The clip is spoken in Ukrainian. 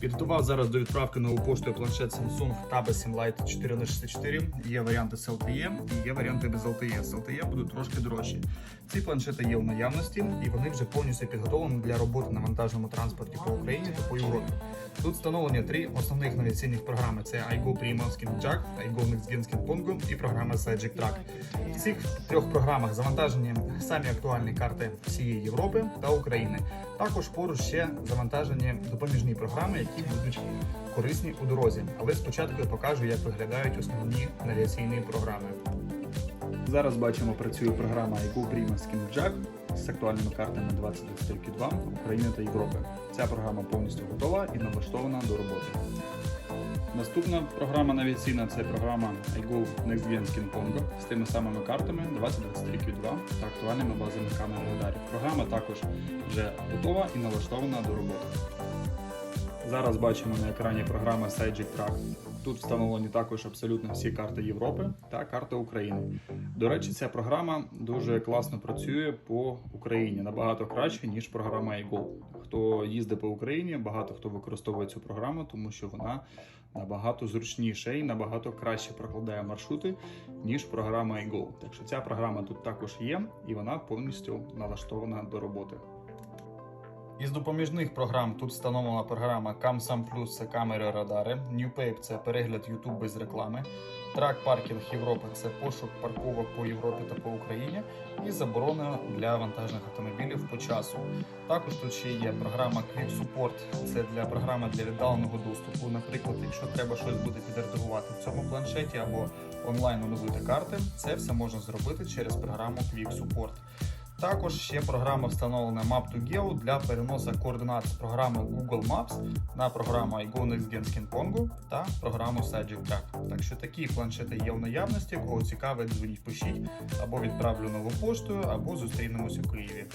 Підготував зараз до відправки нову поштою планшет Samsung Tab 7 Lite 4 на 64. Є варіанти з LTE і є варіанти без LTE. З LTE будуть трошки дорожчі. Ці планшети є в наявності і вони вже повністю підготовлені для роботи на вантажному транспорті по Україні та по Європі. Тут встановлені три основних навігаційних програми: це iGo Prima Skin Jack, iGo Next Gen Skin Pongo і програма Sagic Track. В цих трьох програмах завантажені самі актуальні карти всієї Європи та України. Також поруч ще завантажені допоміжні програми, які будуть корисні у дорозі. Але спочатку я покажу, як виглядають основні навігаційні програми. Зараз бачимо, працює програма iGo Prima Skin Jack з актуальними картами 2023 України та Європи. Ця програма повністю готова і налаштована до роботи. Наступна програма навігаційна це програма iGo Next Gen Skin Pongo з тими самими картами 2023 Q2 та актуальними базовими камерами радарів. Програма також вже готова і налаштована до роботи. Зараз бачимо на екрані програма Sagic Track. Тут встановлені також абсолютно всі карти Європи та карти України. До речі, ця програма дуже класно працює по Україні, набагато краще, ніж програма iGo. Хто їздить по Україні, багато хто використовує цю програму, тому що вона набагато зручніше і набагато краще прокладає маршрути, ніж програма iGo. Так що ця програма тут також є, і вона повністю налаштована до роботи. Із допоміжних програм тут встановлена програма CamSam Plus це камери радари, NewPape це перегляд YouTube без реклами, Track Parking Європи це пошук парковок по Європі та по Україні, і заборона для вантажних автомобілів по часу. Також тут ще є програма Quick Support, це для програми для віддаленого доступу. Наприклад, якщо треба щось буде підредагувати в цьому планшеті або онлайн оновити карти, це все можна зробити через програму Quick Support. Також ще програма встановлена Map2Geo для переносу координат з програми Google Maps на програму iGo Gen Pongo та програму Sagic Track. Так що такі планшети є в наявності. Кого цікавить, дзвоніть, пишіть або відправлю нову поштою, або зустрінемось у Києві.